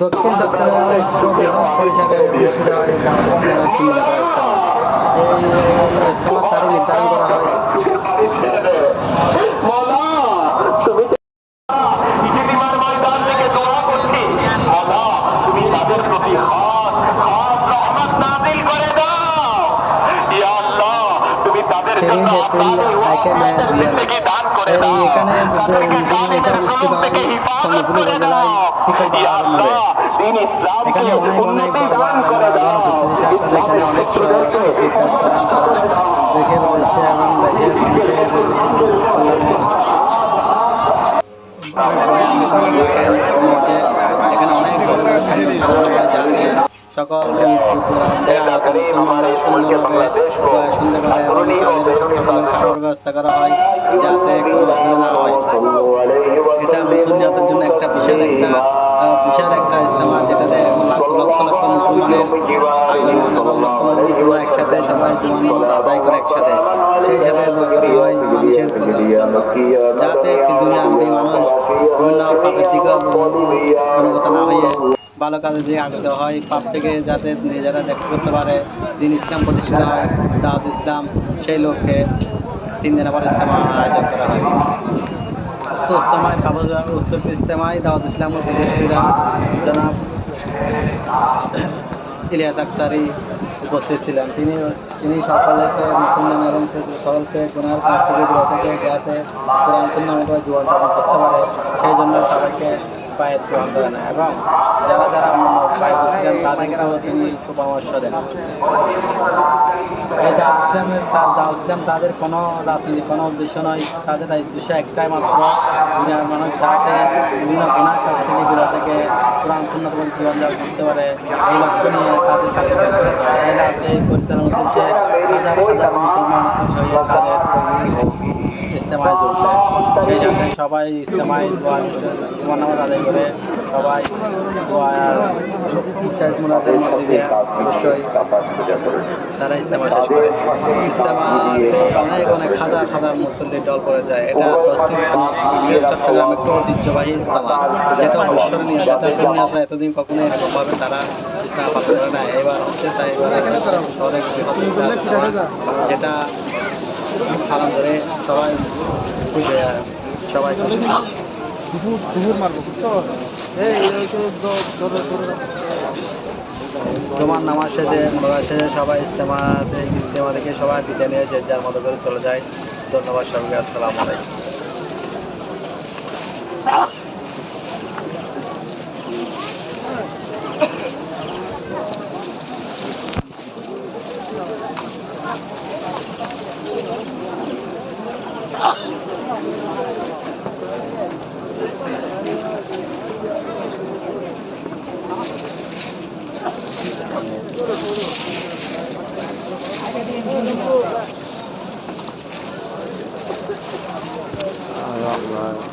দক্ষিণ চট্টগ্রাম ইসলাম বৃহৎ পরিসরে অনুষ্ঠিত হয় দাওয়াত ইসলামের তিন নম্বর ইজতেমা। এই সেদিন এই এখানে এটা উপজেলায় এখানে অনেক অনেক এখানে উদ্দেশ্যে এবং এখানে অনেক সকল ব্যবস্থা করা হয় যাতে না হয়। এটা মুসলিমদের জন্য একটা বিশাল একটা বিশাল একটা ইসলামা যেটাতে লক্ষ লক্ষ মুসলমানের একসাথে সবাই আদায় করে একসাথে সেই হিসাবে হয় মানুষের যাতে একটি দুনিয়ার মানুষ বিভিন্ন ভালো কাজের দিকে আগত হয়, পাপ থেকে যাতে নিজেরা দেখা করতে পারে দিন ইসলাম প্রতিষ্ঠিত হয়, দাওয়াত ইসলাম, সেই লক্ষ্যে তিন দিন আবার ইসলাম আয়োজন করা হয়। তো ইস্তেমায় উত্তর ইস্তেমায় দাওয়াত ইসলাম প্রতিষ্ঠিতা, জনাব ইলিয়াস আক্তারি উপস্থিত ছিলেন। তিনি তিনি সকলকে মুসলমান এবং সকলকে গুণার কাছ থেকে দূর থেকে যাতে কোরআন সুন্নামকে জীবন যাপন করতে পারে, সেই জন্য সবাইকে পায়ের গ্রহণ করেন এবং যারা যারা পায়ের ছিলেন তাদেরকেও তিনি সুপরামর্শ দেন এই দা ইসলামের দা ইসলাম তাদের কোনো রাজনীতি, কোনো উদ্দেশ্য নয় তাদের উদ্দেশ্য একটাই মাত্র মানুষ যাতে বিভিন্ন গুণার কাছ থেকে বিরত থেকে কোরআন, সুন্নত এবং জীবনযাপন করতে পারে, এই লক্ষ্য নিয়ে তাদের বের করে দেওয়া। এই রাজ্যে পরিচালনার উদ্দেশ্যে হাজার হাজার মুসলমান খুশি হয়ে তাদের ইস্তেমায় যোগ দেয় সেই জন্য সবাই ইস্তেমায় দোয়া দোয়া নামাজ আদায় করে সবাই দোয়া বিশ্বাস মুরাদের মধ্যে অবশ্যই তারা ইস্তেমা শেষ করে। ইস্তেমাতে অনেক অনেক হাজার হাজার মুসল্লির দল করে যায়। এটা চট্টগ্রাম একটু ঐতিহ্যবাহী ইস্তেমা যেটা অবিস্মরণীয় সন্ন্যাসরা এতদিন কখনো তারা ইস্তেমা পালন করে না এবার হচ্ছে তাই, এবার শহরে যেটা পালন করে সবাই হয়, সবাই তোমার নামাজ সেজে মোড়া সেজে সবাই ইস্তেমাতে ইস্তেমা থেকে সবাই বিদায় নিয়ে যে যার মতো করে চলে যায়। ধন্যবাদ সবাইকে আসসালামু আলাইকুম। i don't know.